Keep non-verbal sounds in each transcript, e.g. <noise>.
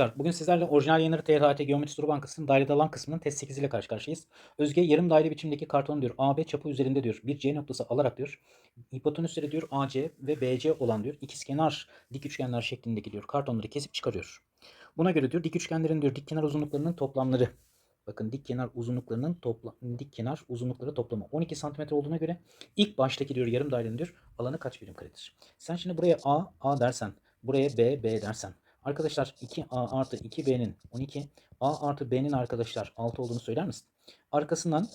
Arkadaşlar bugün sizlerle orijinal yayınları TRT Geometri Soru Bankası'nın dairede alan kısmının test 8 ile karşı karşıyayız. Özge yarım daire biçimdeki karton diyor AB çapı üzerinde diyor bir C noktası alarak diyor hipotenüsleri diyor AC ve BC olan diyor ikizkenar dik üçgenler şeklindeki diyor kartonları kesip çıkarıyor. Buna göre diyor dik üçgenlerin diyor dik kenar uzunluklarının toplamları Bakın dik kenar uzunluklarının toplam dik kenar uzunlukları toplamı 12 cm olduğuna göre ilk baştaki diyor yarım dairenin diyor alanı kaç birim karedir? Sen şimdi buraya A A dersen, buraya B B dersen Arkadaşlar 2A artı 2B'nin 12, A artı B'nin arkadaşlar 6 olduğunu söyler misin? Arkasından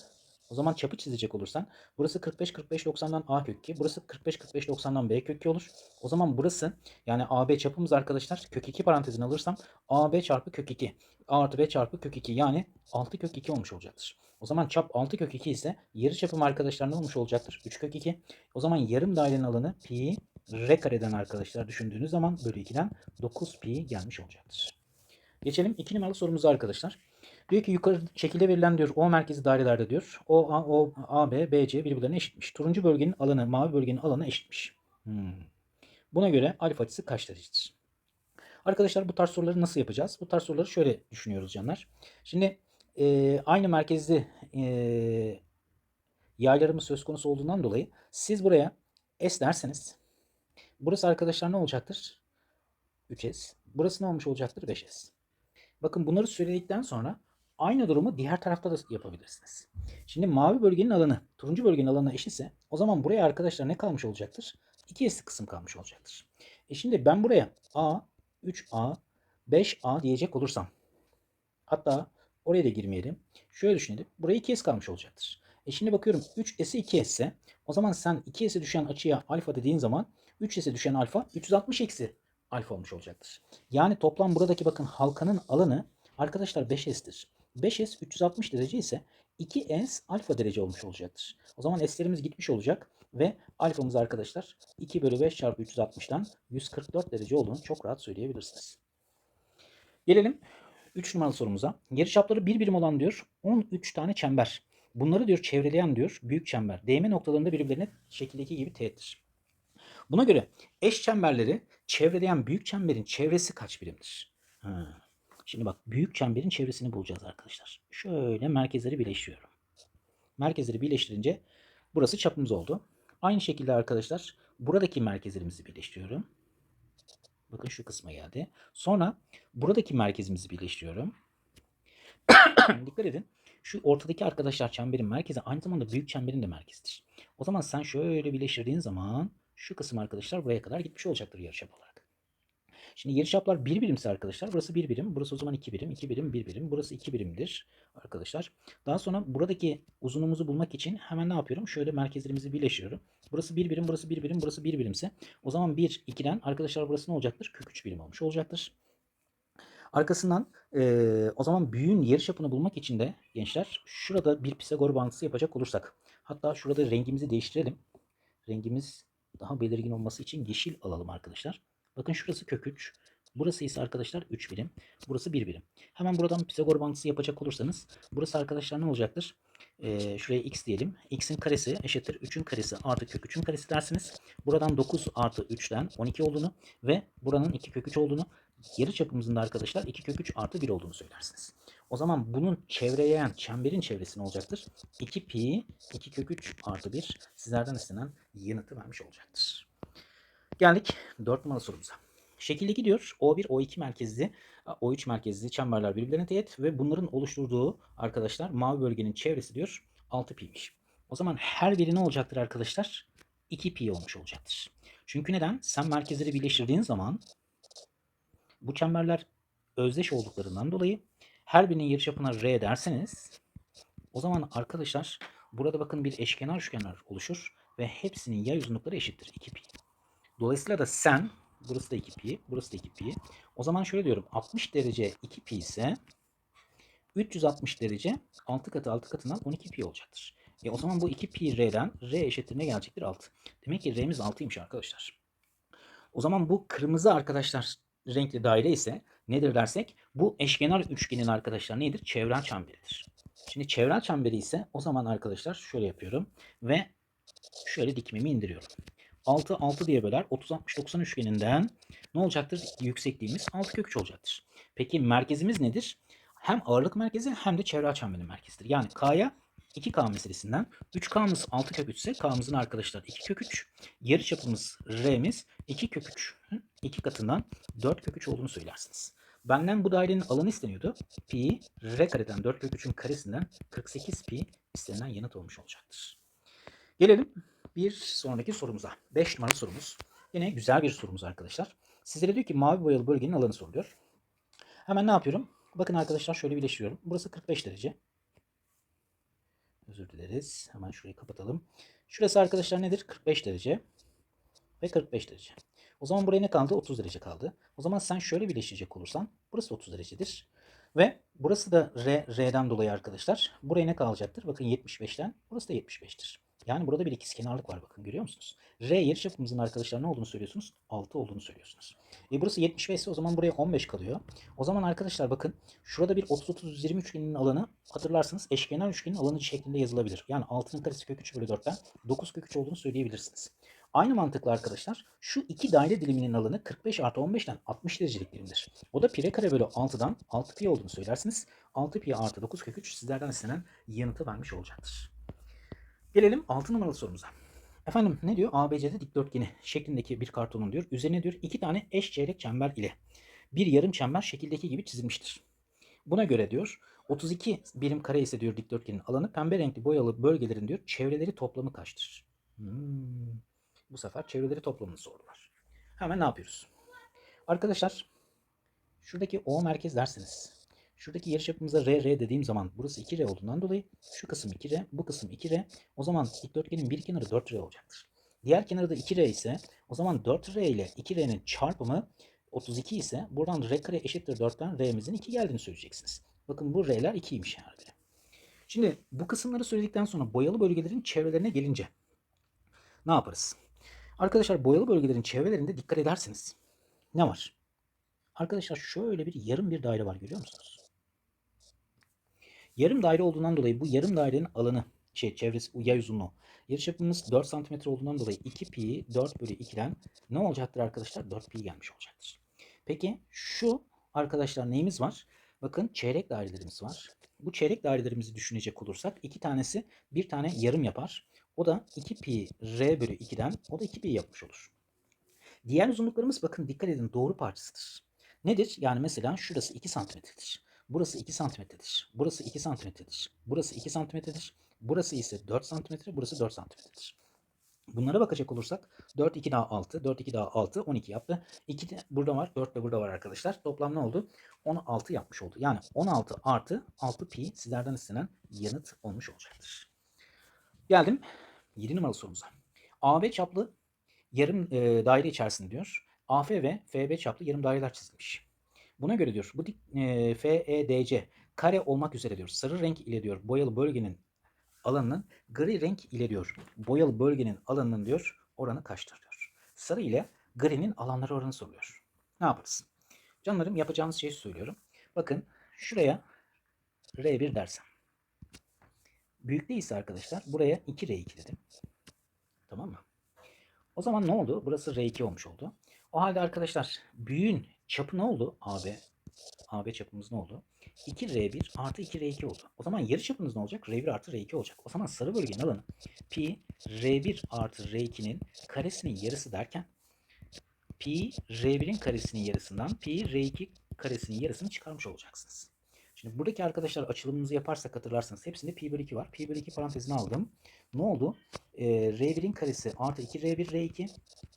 o zaman çapı çizecek olursan burası 45 45 90'dan A kök 2, burası 45 45 90'dan B kök 2 olur. O zaman burası yani AB çapımız arkadaşlar kök 2 parantezini alırsam AB çarpı kök 2 A artı B çarpı kök 2 yani 6 kök 2 olmuş olacaktır. O zaman çap 6 kök 2 ise yarı çapım arkadaşlar ne olmuş olacaktır? 3 kök 2. O zaman yarım dairenin alanı pi r kareden arkadaşlar düşündüğünüz zaman bölü 2'den 9 pi gelmiş olacaktır. Geçelim 2 numaralı sorumuza arkadaşlar. Diyor ki yukarı şekilde verilen diyor O merkezi dairelerde diyor O, A, O, A, B, B, C birbirlerine eşitmiş. Turuncu bölgenin alanı mavi bölgenin alanı eşitmiş. Hmm. Buna göre alfa açısı kaç derecedir? Arkadaşlar bu tarz soruları nasıl yapacağız? Bu tarz soruları şöyle düşünüyoruz canlar. Şimdi e, aynı merkezli e, yaylarımız söz konusu olduğundan dolayı siz buraya S derseniz burası arkadaşlar ne olacaktır? 3S. Burası ne olmuş olacaktır? 5S. Bakın bunları söyledikten sonra aynı durumu diğer tarafta da yapabilirsiniz. Şimdi mavi bölgenin alanı turuncu bölgenin alanına eşitse o zaman buraya arkadaşlar ne kalmış olacaktır? 2S kısım kalmış olacaktır. E şimdi ben buraya A, 3A, 5A diyecek olursam hatta oraya da girmeyelim. Şöyle düşünelim. Buraya 2S kalmış olacaktır. E şimdi bakıyorum 3S'i 2S ise o zaman sen 2S'e düşen açıya alfa dediğin zaman 3S'e düşen alfa 360 eksi alfa olmuş olacaktır. Yani toplam buradaki bakın halkanın alanı arkadaşlar 5S'tir. 5S 360 derece ise 2S alfa derece olmuş olacaktır. O zaman S'lerimiz gitmiş olacak ve alfamız arkadaşlar 2 bölü 5 çarpı 360'dan 144 derece olduğunu çok rahat söyleyebilirsiniz. Gelelim 3 numaralı sorumuza. Yarıçapları bir birim olan diyor 13 tane çember. Bunları diyor çevreleyen diyor büyük çember. Değme noktalarında birbirlerine şekildeki gibi teğettir. Buna göre eş çemberleri çevreleyen büyük çemberin çevresi kaç birimdir? Ha. Şimdi bak büyük çemberin çevresini bulacağız arkadaşlar. Şöyle merkezleri birleştiriyorum. Merkezleri birleştirince burası çapımız oldu. Aynı şekilde arkadaşlar buradaki merkezlerimizi birleştiriyorum. Bakın şu kısma geldi. Sonra buradaki merkezimizi birleştiriyorum. <coughs> Dikkat edin. Şu ortadaki arkadaşlar çemberin merkezi aynı zamanda büyük çemberin de merkezidir. O zaman sen şöyle birleştirdiğin zaman şu kısım arkadaşlar buraya kadar gitmiş olacaktır yarıçap olarak. Şimdi yarıçaplar bir birimse arkadaşlar burası bir birim. Burası o zaman iki birim. iki birim bir birim. Burası iki birimdir arkadaşlar. Daha sonra buradaki uzunluğumuzu bulmak için hemen ne yapıyorum? Şöyle merkezlerimizi birleştiriyorum. Burası bir birim. Burası bir birim. Burası bir birimse o zaman 1 2'den arkadaşlar burası ne olacaktır? Kök 3 birim olmuş olacaktır. Arkasından e, o zaman büyüğün yarıçapını bulmak için de gençler şurada bir Pisagor bağıntısı yapacak olursak. Hatta şurada rengimizi değiştirelim. Rengimiz daha belirgin olması için yeşil alalım arkadaşlar. Bakın şurası kök 3. Burası ise arkadaşlar 3 birim. Burası 1 birim. Hemen buradan Pisagor bağıntısı yapacak olursanız burası arkadaşlar ne olacaktır? Ee, şuraya x diyelim. x'in karesi eşittir 3'ün karesi artı kök 3'ün karesi dersiniz. Buradan 9 artı 3'ten 12 olduğunu ve buranın 2 kök 3 olduğunu yarı çapımızın da arkadaşlar 2 kök 3 artı 1 olduğunu söylersiniz. O zaman bunun çevreyen çemberin çevresi ne olacaktır? 2 pi 2 kök 3 artı 1 sizlerden istenen yanıtı vermiş olacaktır. Geldik 4 numaralı sorumuza. Şekildeki diyor O1, O2 merkezli, O3 merkezli çemberler birbirlerine teğet ve bunların oluşturduğu arkadaşlar mavi bölgenin çevresi diyor 6 pi'miş. O zaman her biri ne olacaktır arkadaşlar? 2 pi olmuş olacaktır. Çünkü neden? Sen merkezleri birleştirdiğin zaman bu çemberler özdeş olduklarından dolayı her birinin yarıçapına R derseniz o zaman arkadaşlar burada bakın bir eşkenar üçgenler oluşur ve hepsinin yay uzunlukları eşittir 2 pi. Dolayısıyla da sen burası da 2 pi, burası da 2 pi. O zaman şöyle diyorum 60 derece 2 pi ise 360 derece 6 katı 6 katından 12 pi olacaktır. E o zaman bu 2 pi r'den r eşittir ne gelecektir 6. Demek ki r'miz 6'ymış arkadaşlar. O zaman bu kırmızı arkadaşlar renkli daire ise nedir dersek bu eşkenar üçgenin arkadaşlar nedir? Çevren çemberidir. Şimdi çevren çemberi ise o zaman arkadaşlar şöyle yapıyorum ve şöyle dikmemi indiriyorum. 6 6 diye böler 30 60 90 üçgeninden ne olacaktır? Yüksekliğimiz 6 kök 3 olacaktır. Peki merkezimiz nedir? Hem ağırlık merkezi hem de çevre açıhanbenin merkezidir. Yani K'ya 2K meselesinden 3K'mız 6 kök 3 ise K'mızın arkadaşlar 2 kök 3. Yarı çapımız R'miz 2 kök 3. 2 katından 4 kök 3 olduğunu söylersiniz. Benden bu dairenin alanı isteniyordu. Pi R kareden 4 kök 3'ün karesinden 48 pi istenilen yanıt olmuş olacaktır. Gelelim bir sonraki sorumuza. 5 numaralı sorumuz. Yine güzel bir sorumuz arkadaşlar. Sizlere diyor ki mavi boyalı bölgenin alanı soruluyor. Hemen ne yapıyorum? Bakın arkadaşlar şöyle birleştiriyorum. Burası 45 derece. Özür dileriz. Hemen şurayı kapatalım. Şurası arkadaşlar nedir? 45 derece ve 45 derece. O zaman buraya ne kaldı? 30 derece kaldı. O zaman sen şöyle birleştirecek olursan burası 30 derecedir. Ve burası da R, R'den dolayı arkadaşlar. Buraya ne kalacaktır? Bakın 75'ten burası da 75'tir. Yani burada bir ikizkenarlık var bakın görüyor musunuz? R yarıçapımızın arkadaşlar ne olduğunu söylüyorsunuz? 6 olduğunu söylüyorsunuz. E burası 75 ise o zaman buraya 15 kalıyor. O zaman arkadaşlar bakın şurada bir 30-30-120 üçgeninin alanı hatırlarsınız eşkenar üçgenin alanı şeklinde yazılabilir. Yani 6'nın karesi kök 3 bölü 4'ten 9 kök 3 olduğunu söyleyebilirsiniz. Aynı mantıkla arkadaşlar şu iki daire diliminin alanı 45 artı 15'ten 60 derecelik dilimdir. O da pi kare bölü 6'dan 6 pi olduğunu söylersiniz. 6 pi artı 9 kök 3 sizlerden istenen yanıtı vermiş olacaktır. Gelelim 6 numaralı sorumuza. Efendim ne diyor? ABC'de dikdörtgeni şeklindeki bir kartonun diyor. Üzerine diyor iki tane eş çeyrek çember ile bir yarım çember şekildeki gibi çizilmiştir. Buna göre diyor 32 birim kare ise diyor dikdörtgenin alanı pembe renkli boyalı bölgelerin diyor çevreleri toplamı kaçtır? Hmm. Bu sefer çevreleri toplamını sordular. Hemen ne yapıyoruz? Arkadaşlar şuradaki O merkez derseniz Şuradaki yarıçapımıza R, R dediğim zaman burası 2R olduğundan dolayı şu kısım 2R, bu kısım 2R. O zaman dikdörtgenin bir kenarı 4R olacaktır. Diğer kenarı da 2R ise o zaman 4R ile 2R'nin çarpımı 32 ise buradan R kare eşittir 4'ten R'mizin 2 geldiğini söyleyeceksiniz. Bakın bu R'ler 2'ymiş herhalde. Şimdi bu kısımları söyledikten sonra boyalı bölgelerin çevrelerine gelince ne yaparız? Arkadaşlar boyalı bölgelerin çevrelerinde dikkat ederseniz ne var? Arkadaşlar şöyle bir yarım bir daire var görüyor musunuz? Yarım daire olduğundan dolayı bu yarım dairenin alanı şey çevresi yay uzunluğu. Yarıçapımız 4 cm olduğundan dolayı 2 pi 4 bölü 2'den ne olacaktır arkadaşlar? 4 pi gelmiş olacaktır. Peki şu arkadaşlar neyimiz var? Bakın çeyrek dairelerimiz var. Bu çeyrek dairelerimizi düşünecek olursak iki tanesi bir tane yarım yapar. O da 2 pi r bölü 2'den o da 2 pi yapmış olur. Diğer uzunluklarımız bakın dikkat edin doğru parçasıdır. Nedir? Yani mesela şurası 2 santimetredir. Burası 2 santimetredir. Burası 2 santimetredir. Burası 2 santimetredir. Burası ise 4 santimetre. Burası 4 santimetredir. Bunlara bakacak olursak 4 2 daha 6, 4 2 daha 6, 12 yaptı. 2 de burada var, 4 de burada var arkadaşlar. Toplam ne oldu? 16 yapmış oldu. Yani 16 artı 6 pi sizlerden istenen yanıt olmuş olacaktır. Geldim 7 numaralı sorumuza. AB çaplı yarım e, daire içerisinde diyor. AF ve FB çaplı yarım daireler çizilmiş. Buna göre diyor bu dik e, FEDC kare olmak üzere diyor sarı renk ile diyor boyalı bölgenin alanının gri renk ile diyor boyalı bölgenin alanının diyor oranı kaçtır diyor. Sarı ile gri'nin alanları oranı soruluyor. Ne yaparız? Canlarım yapacağımız şeyi söylüyorum. Bakın şuraya R1 dersem. Büyük değilse arkadaşlar buraya 2R2 dedim. Tamam mı? O zaman ne oldu? Burası R2 olmuş oldu. O halde arkadaşlar büyüğün çapı ne oldu? AB. AB çapımız ne oldu? 2R1 artı 2R2 oldu. O zaman yarı çapımız ne olacak? R1 artı R2 olacak. O zaman sarı bölgenin alanı pi R1 artı R2'nin karesinin yarısı derken pi R1'in karesinin yarısından pi R2 karesinin yarısını çıkarmış olacaksınız. Şimdi buradaki arkadaşlar açılımımızı yaparsak hatırlarsanız hepsinde pi bölü 2 var. Pi bölü 2 parantezine aldım. Ne oldu? Ee, R1'in karesi artı 2R1 R2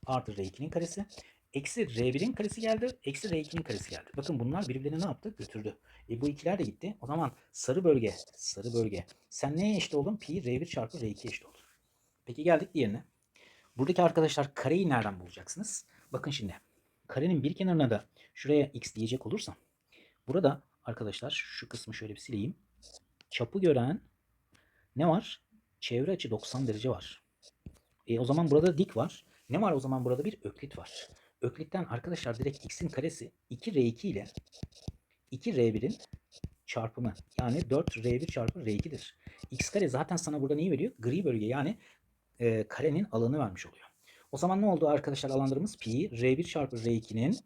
artı R2'nin karesi Eksi R1'in karesi geldi. Eksi R2'nin karesi geldi. Bakın bunlar birbirlerine ne yaptı? Götürdü. E bu ikiler de gitti. O zaman sarı bölge, sarı bölge. Sen neye eşit oldun? Pi R1 çarpı R2 eşit oldu. Peki geldik diğerine. Buradaki arkadaşlar kareyi nereden bulacaksınız? Bakın şimdi. Karenin bir kenarına da şuraya x diyecek olursam. Burada arkadaşlar şu kısmı şöyle bir sileyim. Çapı gören ne var? Çevre açı 90 derece var. E, o zaman burada dik var. Ne var o zaman burada bir öklit var. Öklitten arkadaşlar direkt x'in karesi 2r2 ile 2r1'in çarpımı. Yani 4r1 çarpı r2'dir. x kare zaten sana burada neyi veriyor? Gri bölge yani e, karenin alanı vermiş oluyor. O zaman ne oldu arkadaşlar alanlarımız? Pi r1 çarpı r2'nin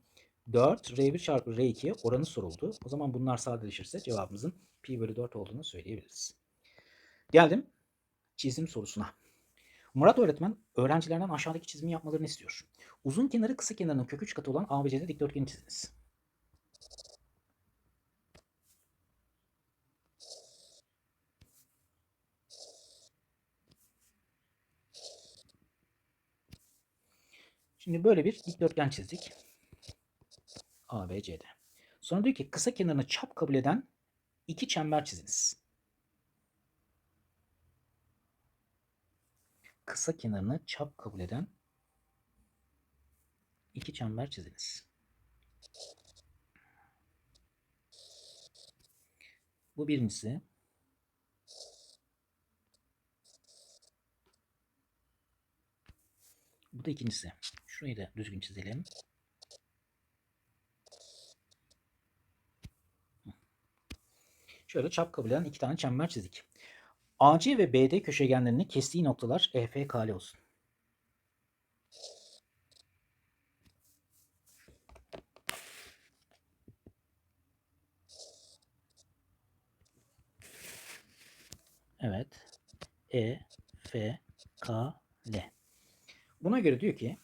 4 R1 çarpı R2'ye oranı soruldu. O zaman bunlar sadeleşirse cevabımızın pi bölü 4 olduğunu söyleyebiliriz. Geldim çizim sorusuna. Murat öğretmen öğrencilerden aşağıdaki çizimi yapmalarını istiyor. Uzun kenarı kısa kenarının kök 3 katı olan ABC'de dikdörtgeni çiziniz. Şimdi böyle bir dikdörtgen çizdik. ABC'de. Sonra diyor ki kısa kenarını çap kabul eden iki çember çiziniz. Kısa kenarını çap kabul eden iki çember çiziniz. Bu birincisi. Bu da ikincisi. Şurayı da düzgün çizelim. Şöyle çap kabul eden iki tane çember çizdik. AC ve BD köşegenlerini kestiği noktalar EFK'li olsun. Evet. E, F, K, L. Buna göre diyor ki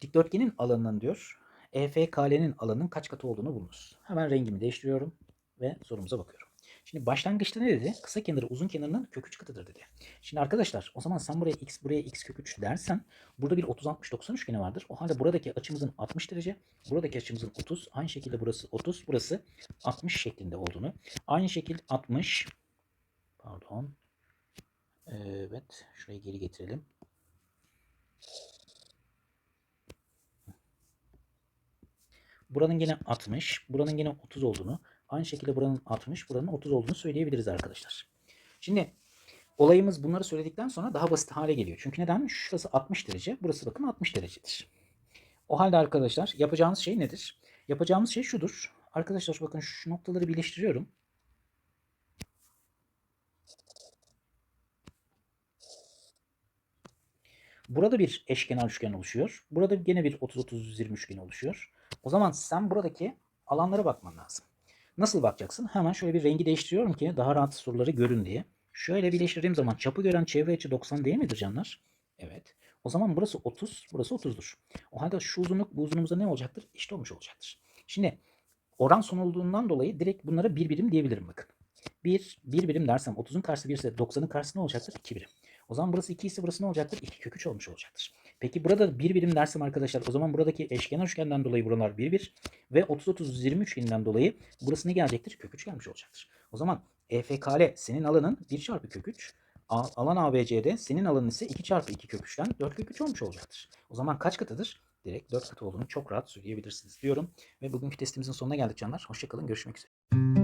dikdörtgenin alanının diyor EFKL'nin alanının kaç katı olduğunu bulunuz. Hemen rengimi değiştiriyorum ve sorumuza bakıyorum. Şimdi başlangıçta ne dedi? Kısa kenarı uzun kenarının kök 3 katıdır dedi. Şimdi arkadaşlar o zaman sen buraya x buraya x kök 3 dersen burada bir 30 60 90 üçgeni vardır. O halde buradaki açımızın 60 derece, buradaki açımızın 30, aynı şekilde burası 30, burası 60 şeklinde olduğunu. Aynı şekilde 60 pardon. Evet, şurayı geri getirelim. Buranın yine 60, buranın yine 30 olduğunu, aynı şekilde buranın 60, buranın 30 olduğunu söyleyebiliriz arkadaşlar. Şimdi olayımız bunları söyledikten sonra daha basit hale geliyor. Çünkü neden? Şurası 60 derece, burası bakın 60 derecedir. O halde arkadaşlar yapacağımız şey nedir? Yapacağımız şey şudur. Arkadaşlar bakın şu noktaları birleştiriyorum. Burada bir eşkenar üçgen oluşuyor. Burada gene bir 30-30-120 üçgeni oluşuyor. O zaman sen buradaki alanlara bakman lazım. Nasıl bakacaksın? Hemen şöyle bir rengi değiştiriyorum ki daha rahat soruları görün diye. Şöyle birleştirdiğim zaman çapı gören çevre açı 90 değil midir canlar? Evet. O zaman burası 30, burası 30'dur. O halde şu uzunluk bu uzunluğumuza ne olacaktır? Eşit olmuş olacaktır. Şimdi oran son olduğundan dolayı direkt bunlara bir birim diyebilirim bakın. 1, 1 birim dersem 30'un karşısı 1 ise 90'ın karşısı ne olacaktır? 2 birim. O zaman burası 2 ise burası ne olacaktır? 2 kök 3 olmuş olacaktır. Peki burada 1 birim dersem arkadaşlar o zaman buradaki eşkenar üçgenden dolayı buralar 1 1 ve 30 30 20 üçgeninden dolayı burası ne gelecektir? Kök 3 gelmiş olacaktır. O zaman EFKL senin alanın 1 çarpı kök 3 a- alan ABC'de senin alanın ise 2 çarpı 2 kök 3'ten 4 kök 3 olmuş olacaktır. O zaman kaç katıdır? Direkt 4 katı olduğunu çok rahat söyleyebilirsiniz diyorum. Ve bugünkü testimizin sonuna geldik canlar. Hoşçakalın. Görüşmek üzere.